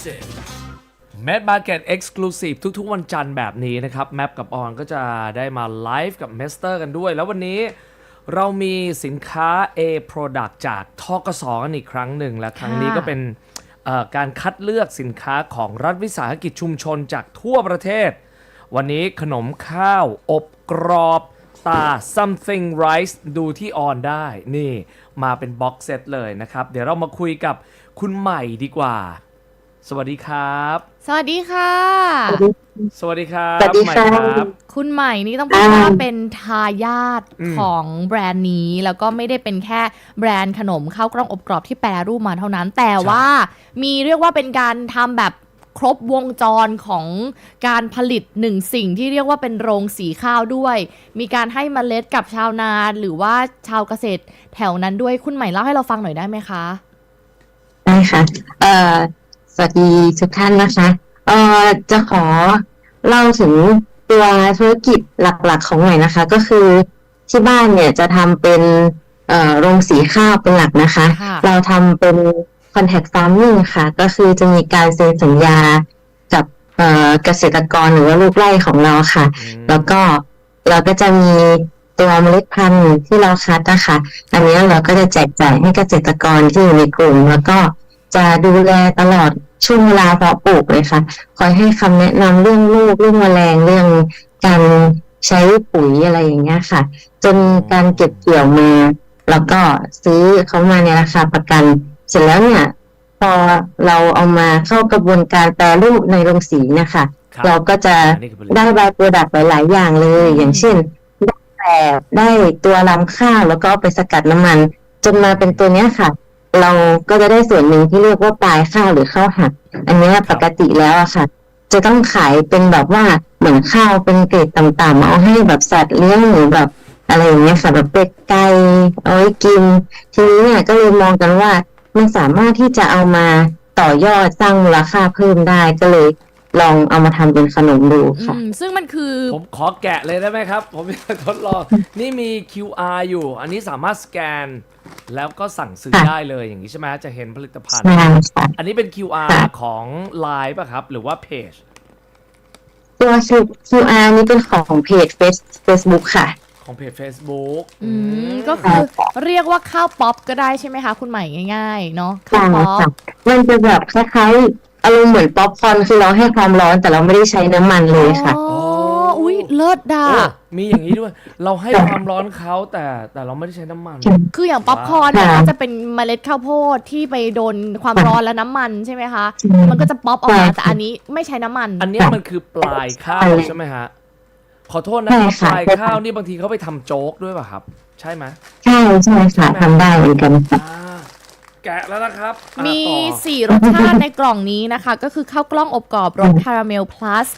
Market Exclusive m a d Market Exclusive ทุกๆวันจันทร์แบบนี้นะครับ แมปกับออนก็จะได้มาไลฟ์กับเมสเตอร์กันด้วย แล้ววันนี้เรามีสินค้า A Product จากทกสกันอีกครั้งหนึ่ง และครั้งนี้ก็เป็นเอ่อการคัดเลือกสินค้าของรัฐวิสาหกิจชุมชนจากทั่วประเทศ วันนี้ขนมข้าวอบกรอบตา something rice ดูที่ออนได้นี่มาเป็นบ็อกเซตเลยนะครับ เดี๋ยวเรามาคุยกับคุณใหม่ดีกว่า สวัสดีครับ สวัสดีค่ะ สวัสดีครับสวัสดีใหม่ค่ะครับ คุณใหม่นี่ต้องพูดว่าเป็นทายาทอืม ของแบรนด์นี้ แล้วก็ไม่ได้เป็นแค่แบรนด์ขนมข้าวกล้องอบกรอบที่แปรรูปมาเท่านั้น แต่ว่ามีเรียกว่าเป็นการทำแบบครบวงจรของการผลิตหนึ่งสิ่งที่เรียกว่าเป็นโรงสีข้าวด้วย มีการให้เมล็ดกับชาวนาหรือว่าชาวเกษตรแถวนั้นด้วยคุณใหม่เล่าให้เราฟังหน่อยได้ไหมคะ ได้ค่ะเอ่อส วัสดีทุกท่านนะคะ เอ่อจะขอเล่าถึงตัวธุรกิจหลักๆ ของหน่อยนะคะ ก็คือที่บ้านเนี่ยจะทำเป็นเอ่อโรงสีข้าวเป็นหลักนะคะค่ะเราทำเป็น contact farming ค่ะ ก็คือจะมีการเซ็นสัญญากับเอ่อเกษตรกรหรือว่าลูกไร่ของเราค่ะ แล้วก็เราก็จะมีตัวเมล็ดพันธุ์ที่เราคัดนะคะ อันนี้เราก็จะแจกจ่ายให้เกษตรกรที่อยู่ในกลุ่ม แล้วก็ จะดูแลตลอดช่วงเวลาเพาะปลูกเลยค่ะคอยให้คำแนะนำเรื่องลูกเรื่องแมลงเรื่องการใช้ปุ๋ยอะไรอย่างเงี้ยค่ะ จนการเก็บเกี่ยวมาแล้วก็ซื้อเขามาในราคาประกัน เสร็จแล้วเนี่ยพอเราเอามาเข้ากระบวนการแปรรูปในโรงสีเนะคะครับเราก็จะอันนี้คือผลิตได้บายโปรดักต์หลาย ๆ อย่างเลยอืมอย่างเช่นได้แบบได้ตัวลำข้าวแล้วก็เอาไปสกัดน้ำมัน จนมาเป็นตัวเนี้ยค่ะ เราก็จะได้ส่วนหนึ่งที่เรียกว่าปลายข้าวหรือข้าวหัก อันเนี้ยปกติแล้วอะค่ะ จะต้องขายเป็นแบบว่าเหมือนข้าวเป็นเกรดต่ำๆเอาให้แบบสัตว์เลี้ยงหรือแบบอะไรอย่างเงี้ยค่ะแบบเป็ดไก่เอาไว้กิน ทีนี้เนี่ยก็เลยมองกันว่ามันสามารถที่จะเอามาต่อยอดสร้างมูลค่าเพิ่มได้ก็เลยลองเอามาทำเป็นขนมดูอืค่ะมซึ่งมันคือผมขอแกะเลยได้ไหมครับ ผมอยากทดลองนี่มี QR อยู่ อันนี้สามารถสแกน แล้วก็สั่งซื้อค่ะได้เลยอย่างนี้ใช่ไหมจะเห็นผลิตภัณฑ์ ใช่ค่ะ อันนี้เป็น QR ค่ะของ Line ป่ะครับ หรือว่าเพจ ตัว QR นี้เป็นของเพจ Face- Facebook ค่ะ ของเพจ Facebook อืมก็คือเรียกว่าข้าวป๊อปก็ได้ใช่ไหมคะ คุณใหม่ง่าย ๆ เนาะข้าใช่วป๊อปค่ะมันจะแบบคล้ายๆอารมณ์เหมือนป๊อปคอร์นคือเราให้ความร้อนแต่เราไม่ได้ใช้น้ำมันเลยค่ะ อ๋ออุ้ยเลิศด่าโอ้ มีอย่างนี้ด้วย เราให้ความร้อนเขาแต่แต่เราไม่ได้ใช้น้ำมัน คืออย่างป๊อปคอร์นเนี่ยค่ะก็จะเป็นเมล็ดข้าวโพดที่ไปโดนความร้อนและน้ำมันใช่ไหมคะใช่มันก็จะป๊อปออกมาใช่แต่อันนี้ไม่ใช้น้ำมัน อันเนี้ยมันคือปลายข้าวใช่ใช่ไหมฮะ ขอโทษนะครับใช่ปค่ะ ลายข้าวนี่บางทีเขาไปทำโจ๊กด้วยป่ะครับ ใช่ไหมใช่ใช่ค่ะทำได้เหมือนกันค่ะ อ่า แกะแล้วนะครับอะมี ต่อสี่รสชาติในกล่องนี้นะคะ ก็คือข้าวกล้องอบกรอบรสคาราเมลพลัส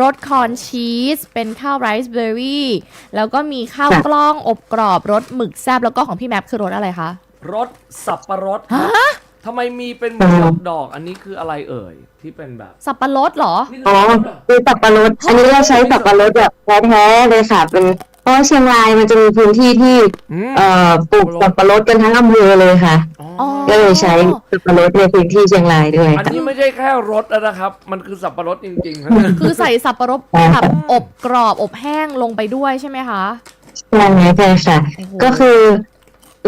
รสคอนชีสเป็นข้าวไรซ์เบอร์รี่แล้วก็มีข้าวค่ะกล้องอบกรอบรสหมึกแซบแล้วก็ของพี่แมปคือรสอะไรคะ รสสับปะรดครับทำไมมีเป็นเหมือนดอกดอกๆอันนี้คืออะไรเอ่ย ที่เป็นแบบสับปะรดเหรอ นี่อ๋อคือสับปะรดเหรอคือสับปะรด อันนี้เราใช้สับปะรดแบบแท้ๆเลยค่ะ เป็น เพราะว่าเชียงรายมันจะมีพื้นที่ที่ อืมเอ่อปลูกสับปะรดกันทั้งอำเภอเลยค่ะ อ๋ออ๋อก็เลยใช้สับปะรดในพื้นที่เชียงรายด้วยอันค่ะ นี้ไม่ใช่แค่รสแล้วนะครับ มันคือสับปะรดจริงๆครับคือใส่สับปะรดใช่แบบอบกรอบอบแห้งลงไปด้วยใช่ไหมคะ ใช่ไหมใช่ค่ะ โอ้โห ก็คือ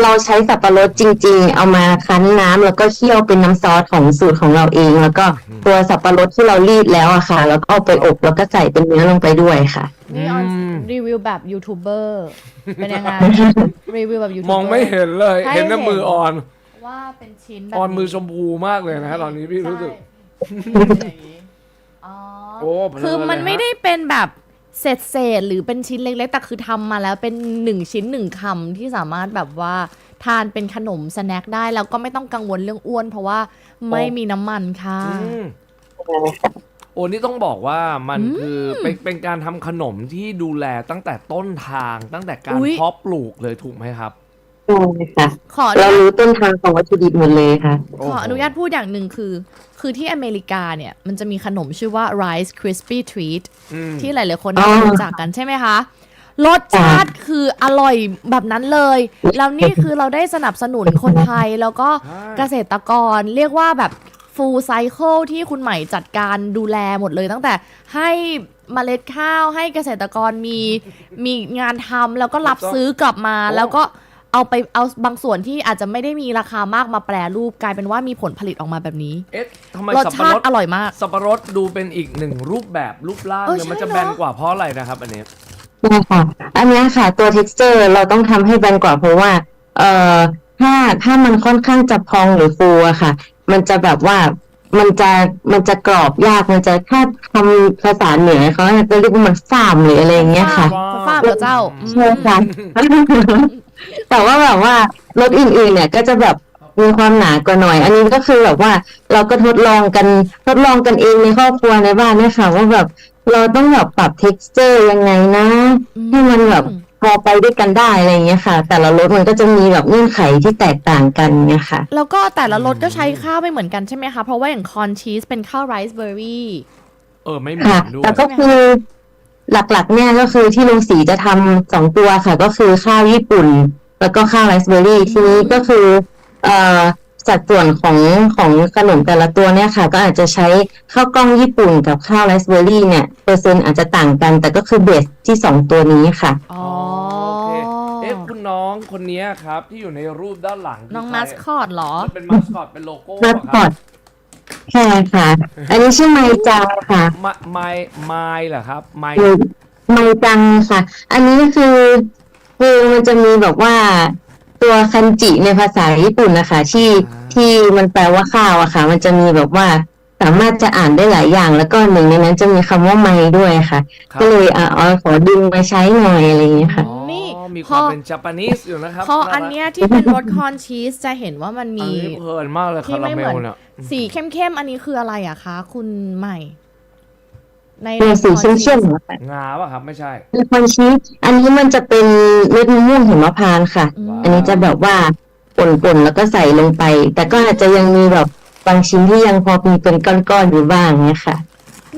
เราใช้สับปะรดจริง ๆ เอามาคั้นน้ำแล้วก็เคี่ยวเป็นน้ำซอสของสูตรของเราเอง แล้วก็ตัวสับปะรดที่เรารีดแล้วอะค่ะ แล้วก็เอาไปอบแล้วก็ใส่เป็นเนื้อลงไปด้วยค่ะ นี่ออนอืม รีวิวแบบยูทูบเบอร์เป็นยังไงรีวิวแบบยูทูบเบอร์ มองไม่เห็นเลยให้เห็นแต่เห็น มือออน ว่าเป็นชิ้นแบบออนมือชมพูมากเลยนะฮะตอนนี้พี่รู้สึก ใช่อ๋อ โอ้เพลินคือมันเลยฮะไม่ได้เป็นแบบ เศษเศษๆหรือเป็นชิ้นเล็กๆแต่คือทำมาแล้วเป็นหนึ่งชิ้นหนึ่งคำที่สามารถแบบว่าทานเป็นขนมสแน็คได้แล้วก็ไม่ต้องกังวลเรื่องอ้วน เพราะว่าไม่มีน้ำมันค่ะ อืมโอ้นี่ต้องบอกว่ามันคือเป็นเป็นการทำขนมที่ดูแลตั้งแต่ต้นทางตั้งแต่การอุ๊ยเพาะปลูกเลยถูกไหมครับ ใช่ค่ะ ขออนุเราญาต รู้ต้นทางของวัตถุดิบหมดเลยค่ะขออนุญาตพูดอย่างหนึ่งคือ คือที่อเมริกาเนี่ย มันจะมีขนมชื่อว่า rice crispy treat อืมที่หลาย ๆ คนอ๋อน่าจะรู้จักกันใช่ไหมคะ รสชาติคืออร่อยแบบนั้นเลย แล้วนี่คือเราได้สนับสนุนคนไทย แล้วก็ใช่เกษตรกรเรียกว่าแบบ full cycle ที่คุณใหม่จัดการดูแลหมดเลย ตั้งแต่ให้เมล็ดข้าวให้เกษตรกรมีมีงานทำแล้วก็รับซื้อกลับมาโอ้แล้วก็ เอาไปเอาบางส่วนที่อาจจะไม่ได้มีราคามากมาแปรรูปกลายเป็นว่ามีผลผลิตออกมาแบบนี้เอ๊ะทำไมรสสับปะชารติดอร่อยมาก สับปะรดดูเป็นอีกหนึ่งรูปแบบรูปร่างเออเลยมันใช่จะเนอะแบนกว่าเพราะอะไรนะครับ อันนี้ใช่ค่ะ อันเนี้ยค่ะตัว texture เราต้องทำให้แบนกว่าเพราะว่า เอ่อถ้าถ้ามันค่อนข้างจะพองหรือฟูอะค่ะ มันจะแบบว่ามันจะมันจะกรอบยากมันจะถ้าคำภาษาเหนือเขาจะเรียกว่ามันฝ่ามหรืออะไรอย่างเงี้ยค่ะ ฟ้าเหรอเจ้าอืม ใช่ค่ะ แต่ว่าแบบว่ารถอื่นๆเนี่ยก็จะแบบมีความหนากว่าหน่อย อันนี้ก็คือแบบว่าเราก็ทดลองกันทดลองกันเองในครอบครัวในบ้านเนี่ยค่ะว่าแบบเราต้องแบบปรับ texture ยังไงนะให้มันแบบพอไปด้วยกันได้อะไรอย่างเงี้ยค่ะ แต่ละรถมันก็จะมีแบบเงื่อนไขที่แตกต่างกันเนี่ยค่ะ แล้วก็แต่ละรสก็ใช้ข้าวไม่เหมือนกันใช่ไหมคะ เพราะว่าอย่างคอนชีสเป็นข้าวไรซ์เบอร์รี่เออไม่เหมือค่ะนด้วยแต่ก็คือ หลักๆ เนี่ยก็คือที่โรงสีจะทำสองตัวค่ะ ก็คือข้าวญี่ปุ่น แล้วก็ข้าวไรซ์เบอร์รี่ทีนี้ก็คือเอ่อสัดส่วนของของขนมแต่ละตัวเนี่ยค่ะ ก็อาจจะใช้ข้าวกล้องญี่ปุ่นกับข้าวไรซ์เบอร์รี่เนี่ยเปอร์เซ็นต์อาจจะต่างกัน แต่ก็คือเบสที่สองตัวนี้ค่ะ อ๋อโอเคเอ๊ะคุณน้องคนนี้ครับที่อยู่ในรูปด้านหลังน้องคืมาใคสรคอตเหรอเป็นมาสคอตเป็นโลโก้มาสอะคคอรับต ใช่ค่ะ อันนี้ชื่อไมจังค่ะมาไมไมเหรอครับไมไมจังค่ะ อันนี้คือคือมันจะมีแบบว่าตัวคันจิในภาษาญี่ปุ่นนะคะ ที่ที่มันแปลว่าข้าวอะค่ะ มันจะมีแบบว่าสามารถจะอ่านได้หลายอย่าง แล้วก็หนึ่งในนั้นจะมีคำว่าไมด้วยค่ะครับก็เลยอะเอาขอดึงมาใช้หน่อยอะไรอย่างเงี้ยค่ะอ๋อนี่มีพ ความอเป็นญี่ปุ่นอยู่นะครับพออันเนี้ยที่เป็นรสคอนชีสจะเห็นว่ามันอันมีนี้เพลินมากเลยที่คาราไม่เมเหมืลอนเนี่ยสีเข้มๆอันนี้คืออะไรอะคะ คุณใหม่ ในเป็นสีใน corn เข้ม cheese ๆอะค่ะงาป่ะครับ ไม่ใช่ในคอนชีสอันนี้มันจะเป็นเม็ดมะม่วงหิมพานต์ค่ะอืมอันนี้จะแบบว่าป่นๆแล้วก็ใส่ลงไป แต่ก็อาจจะยังมีแบบบางชิ้นที่ยังพอมีเป็นก้อนๆอยู่บ้างเนี่ยค่ะ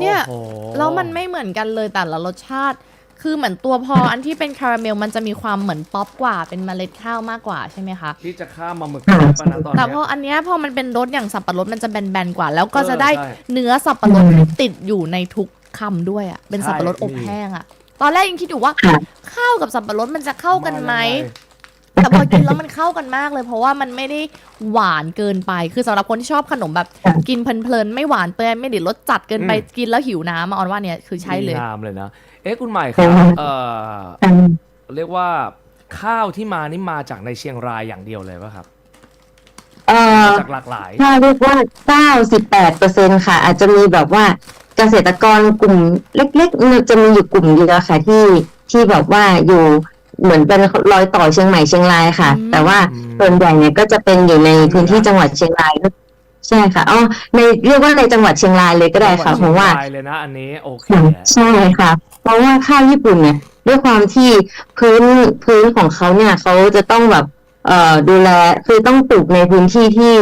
เนี่ยโอ้โหแล้วมันไม่เหมือนกันเลยแต่ละรสชาติ คือเหมือนตัวพออันที่เป็นคาราเมลมันจะมีความเหมือนป๊อปกว่าเป็นเมล็ดข้าวมากกว่าใช่ไหมคะที่จะข้ามมาหมึกค่ะได้ปะนะตอนแต่เนี้พอยอันเนี้ยพอมันเป็นรสอย่างสับปะรดมันจะแบนๆกว่า แล้วก็จะได้เออใช่ เนื้อสับปะรดติดอยู่ในทุกคำด้วยอะเป็นสับปะรดใช่อบแห้งอะตอนแรกยังคิดอยู่ว่าค่ะข้าวกับสับปะรดมันจะเข้ากันไหมายังง แต่พอกินแล้วมันเข้ากันมากเลย เพราะว่ามันไม่ได้หวานเกินไป คือสำหรับคนที่ชอบขนมแบบค่ะกินเพลินๆไม่หวานเปรี้ยวไม่ได้รสจัดเกินไปอืมกินแล้วหิวน้ำมาออนว่าเนี่ยคือใช่เลยดีงามเลยนะ เอ๊ะคุณใหม่ครับค่ะเอ่ออืมเรียกว่าข้าวที่มานี่มาจากในเชียงรายอย่างเดียวเลยป่ะครับเอ่อมาจากหลากหลาย ถ้าเรียกว่า98เปอร์เซ็นค่ะ อาจจะมีแบบว่าเกษตรกรกลุ่มเล็กๆจะมีอยู่กลุ่มเดียวค่ะที่ที่แบบว่าอยู่ เหมือนเป็นรอยต่อเชียงใหม่เชียงรายค่ะ อืม แต่ว่าอืมส่วนใหญ่เนี่ยก็จะเป็นอยู่ในพื้นที่จังหวัดเชียงรายใช่ค่ะอ๋อในเรียกว่าในจังหวัดเชียงรายเลยก็ได้ค่ะเพราะว่าชียงยเลยนะอันนี้โอเค ใช่ค่ะ เพราะว่าข้าวญี่ปุ่นเนี่ยด้วยความที่พื้นพื้นของเขาเนี่ยเขาจะต้องแบบเอ่อดูแลคือต้องปลูกในพื้นที่ที่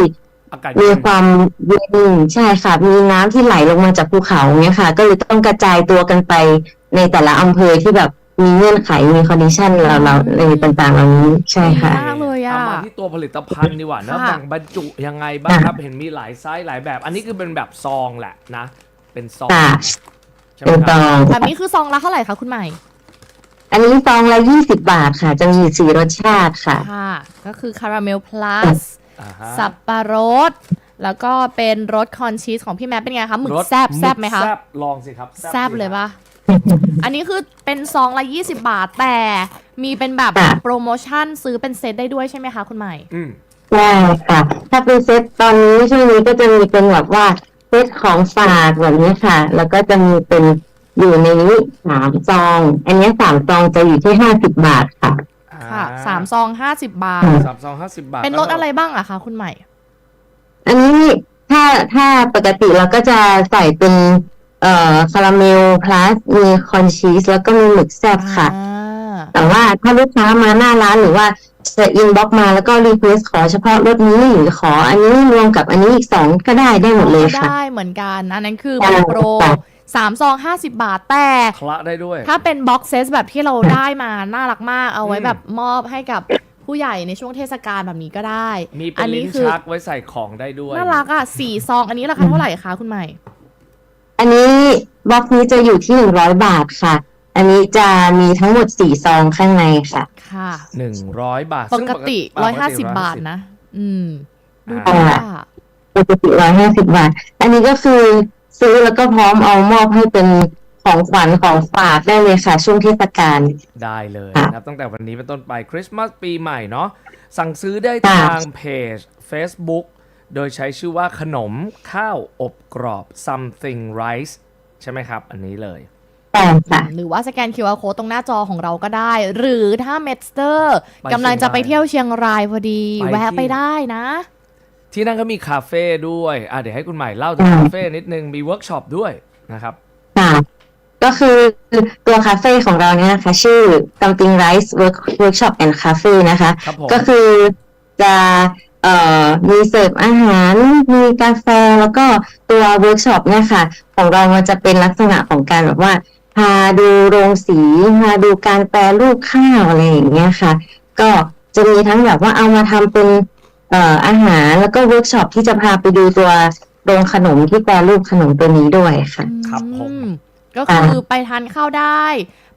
อากาศมีเย็นความเย็นใช่ค่ะ มีน้ำที่ไหลลงมาจากภูเขาเนี่ยค่ะ ก็เลยต้องกระจายตัวกันไปในแต่ละอำเภอที่แบบ มีเงื่อนไขมีคอนดิชันเราเราอะไรต่างๆเหล่านี้ใช่ค่ะดีมากเลยอะเอามาที่ตัวผลิตภัณฑ์ดีกว่านะค่ะ แบ่งบรรจุยังไงบ้างครับ เห็นมีหลายไซส์หลายแบบ อันนี้คือเป็นแบบซองแหละนะ เป็นซองค่ะใช่ไหมเป็นคซรับองแบบนี้คือซองละเท่าไหร่คะคุณใหม่ อันนี้ซองละยี่สิบบาทค่ะ จะมีอยู่สี่รสชาติค่ะ ค่ะ ก็คือคาราเมลพลัส อ่าฮะสับปะรด แล้วก็เป็นรสคอนชีสของพี่แม่เป็นไงคะ หมึกรสแซบแซบไหมคะ แซบลองสิครับแซบเลยปะ อันนี้คือเป็นซองละ20 บาท แต่มีเป็นแบบค่ะ โปรโมชั่นซื้อเป็นเซตได้ด้วยใช่ไหมคะคุณใหม่ อืม ใช่ค่ะ ถ้าเป็นเซตตอนนี้ช่วงนี้ก็จะมีเป็นแบบว่าเซตของฝากแบบนี้ค่ะ แล้วก็จะมีเป็นอยู่ในนี้สามซอง อันนี้สามซองจะอยู่ที่ห้าสิบบาทค่ะ ค่ะ สามซอง50 บาทอืมสามซองห้าสิบบาทเป็นรสอะไรบ้างอะคะคุณใหม่ อันนี้ถ้าถ้าปกติเราก็จะใส่เป็น เอ่อคาราเมลพลัสมีคอนชีสแล้วก็มีหมึกแซ่บค่ะ อ่าแต่ว่าถ้าลูกค้ามาหน้าร้านหรือว่าจะอินบ็อกมาแล้วก็รีเควสขอเฉพาะรสนี้หรือขออันนี้รวมกับอันนี้อีกสองก็ได้ได้หมดเลยก็ค่ะ ได้เหมือนกัน อันนั้นคือใช่เป็นโปรค่ะ สามซองห้าสิบาทแต่ คละได้ด้วย ถ้าเป็นบ็อกเซสแบบที่เราได้มา น่ารักมากเอาไว้อืม แบบมอบให้กับผู้ใหญ่ในช่วงเทศกาลแบบนี้ก็ได้ มีเป็อันนี้ลิ้นคือ ชักไว้ใส่ของได้ด้วย น่ารักอะสี่ซองอันนี้ราคาเท่าไหร่คะคุณใหม่ อันนี้บล็อกนี้จะอยู่ที่หนึ่งร้อยบาทค่ะ อันนี้จะมีทั้งหมดสี่ซองข้างในค่ะ ค่ะ หนึ่งร้อยบาทปซึ่งกติอ่ร้อยห้าสิบ150บาทนะ อืมดูอ่าดีอะปกติร้อยห้าสิบบาท อันนี้ก็คือซื้อแล้วก็พร้อมเอามอบให้เป็นของขวัญของฝากได้เลยค่ะ ช่วงเทศกาล ได้เลยค่ะนะครับ ตั้งแต่วันนี้เป็นต้นไปคริสต์มาสปีใหม่เนาะสั่งซื้อได้ค่ะทางเพจ Facebook โดยใช้ชื่อว่าขนมข้าวอบกรอบ something rice ใช่ไหมครับ อันนี้เลยแต่ค่ะหรือว่าสแกน QR code ตรงหน้าจอของเราก็ได้ หรือถ้าเมดสเตอร์ไปกำลังจะไปเชียงรายเที่ยวเชียงรายพอดีไปแวะที่ไปได้นะ ที่นั่นก็มีคาเฟ่ด้วยอะเดี๋ยวให้คุณใหม่เล่าถึงอืมคาเฟ่นิดนึง มีเวิร์กช็อปด้วยนะครับค่ะก็คือตัวคาเฟ่ของเราเนี่ยนะคะ ชื่อ something rice work workshop and cafe นะคะครับผมก็คือจะ เอ่อมีเสิร์ฟอาหารมีกาแฟแล้วก็ตัวเวิร์กช็อปเนี่ยค่ะ ของเรามันจะเป็นลักษณะของการแบบว่าพาดูโรงสีพาดูการแปรรูปข้าวอะไรอย่างเงี้ยค่ะ ก็จะมีทั้งแบบว่าเอามาทำเป็นเอ่ออาหารแล้วก็เวิร์กช็อปที่จะพาไปดูตัวโรงขนมที่แปรรูปขนมตัวนี้ด้วยค่ะ ครับผมอืมก็คือไปทานข้าวได้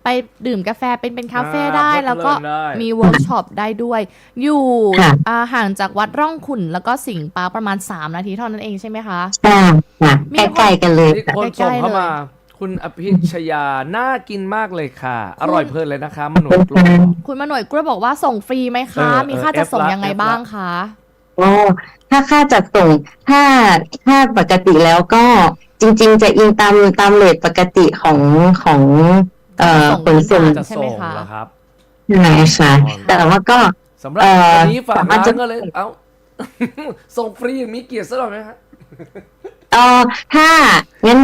ไปดื่มกาแฟเป็นเป็นคาเฟ่อ่าได้เพลินแล้วก็ได้ มีเวิร์กช็อปได้ด้วย อยู่ค่ะ อ่าห่างจากวัดร่องขุนแล้วก็สิงห์ปาร์คประมาณ 3 นาทีเท่านั้นเองใช่ไหมคะ ใช่ค่ะมีใกล้ๆกันเลยนี่ค่ะ คนใกล้ส่งๆเข้ามาเลยคุณอภิชยา น่ากินมากเลยค่ะ อร่อยเพลินเลยนะคะมนุษย์กลมคุณมาหน่วยกล้วยบอกว่าส่งฟรีไหมคะ เออมีค่าจะส่งเออ F ละยังไง F ละ บ้างคะ โอ้ถ้าค่าจัดส่งถ้าถ้าปกติแล้วก็จริง ๆ จะอิงตามตามเลทปกติของของ เอ่อขนส่งจะใช่ไหมส่งคะเหรอครับใช่ค่ะอ๋อแต่ว่าก็สำหรับเอ่อวันนี้ฝากสามารร้าถจะนก็เลยเอ้าส่งฟรีมีเกียรติซะหน่อยไหมฮะเอ่อถ้างั้น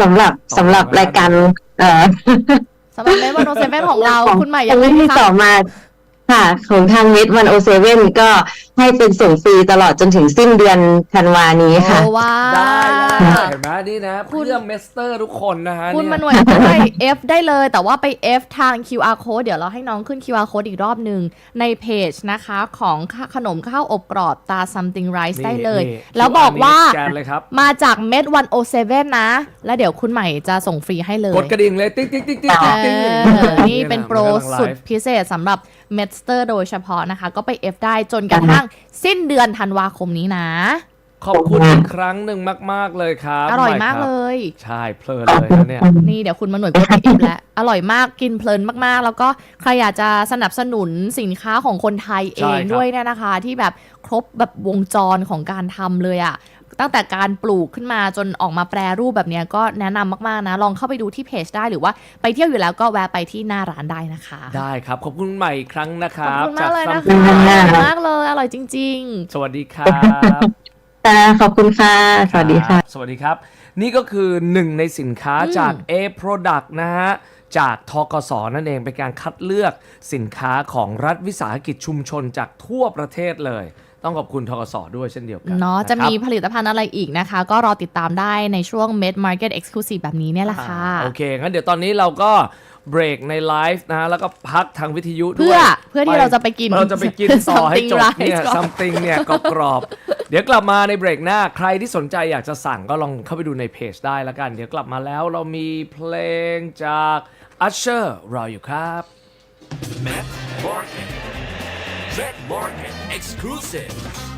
สำหรับต่อสำหรับมารายการเอ่อสำหรับเมวันโอเซเว่นของเราของคุณใหม่ยังไม่ไม่ที่ได้ต่อมา ค่ะ ของทางเมดวันโอเซเว่นก็ให้เป็นส่งฟรีตลอดจนถึงสิ้นเดือนธันวานี้ค่ะ โอ้ว้าได้วได้เห็นไหมนี่นะคุณ เพื่อเมสเตอร์ทุกคนนะฮะคุณเยมาหน่วยกล้วย F ได้เลย แต่ว่าไป F ทาง QR code เดี๋ยวเราให้น้องขึ้น QR code อีกรอบหนึ่งในเพจนะคะของขนมข้าวอบกรอบตา something rice นี่ได้เลย นี่แล้วบอกว่าสแกนเลยครับ มาจากเม็ด107 นะ แล้วเดี๋ยวคุณใหม่จะส่งฟรีให้เลย กดกระดิ่งเลย ติ๊งติ๊งติ๊งติ๊งเอติ๊งติ๊งอนี่เป็นโปรสุดพิเศษสำหรับ เมดสเตอร์โดยเฉพาะนะคะ ก็ไป F ได้จนกระทั่งสิ้นเดือนธันวาคมนี้นะ ขอบคุณอีกครั้งหนึ่งมาก ๆ เลยครับอร่อยใหมากคบเลย ใช่เพลินเลยนะเนี่ย นี่เดี๋ยวคุณมาหน่วยก็ไปเอฟแล้ว อร่อยมากกินเพลินมากๆ แล้วก็ใครอยากจะสนับสนุนสินค้าของคนไทยเอใช่งครับด้วยเนี่ยนะคะ ที่แบบครบแบบวงจรของการทำเลยอะ่ะ ตั้งแต่การปลูกขึ้นมาจนออกมาแปรรูปแบบเนี้ยก็แนะนำมากๆนะ ลองเข้าไปดูที่เพจได้หรือว่าไปเที่ยวอยู่แล้วก็แวะไปที่หน้าร้านได้นะคะ ได้ครับ ขอบคุณใหม่อีกครั้งนะคขอบรับคุณมากเลยนะ Something คะขอบคุณอมากร่อยมากเลยอร่อยจริงสวัสดีครับค่ะขอบคุณค่ะ สวัสดีค่ะ สวัสดีครับ นี่ก็คือหนึ่งในสินค้าอืมจาก A Product นะฮะจากทกสนั่นเองเป็นการคัดเลือกสินค้าของรัฐวิสาหกิจชุมชนจากทั่วประเทศเลย ต้องขอบคุณทกสด้วยเช่นเดียวกันๆเนาะคจะรับมีผลิตภัณฑ์อะไรอีกนะคะ ก็รอติดตามได้ในช่วง Med Market Exclusive แบบนี้เนี่ยแหละค่ะอ่าโอเค งั้นเดี๋ยวตอนนี้เราก็เบรกในไลฟ์นะฮะแล้วก็พักทางวิทยุด้วย เพื่อเพื่อที่เราจะไปกินเราจะไปกินต่อให้จบ Something เนี่ย Rice ก่อน something เนี่ยกรอบๆเดี๋ยวกลับมาในเบรกหน้าใครที่สนใจอยากจะสั่งก็ลองเข้าไปดูในเพจได้แล้วกัน เดี๋ยวกลับมาแล้วเรามีเพลงจาก Usher รออยู่ครับ Met Market. Met Market exclusive.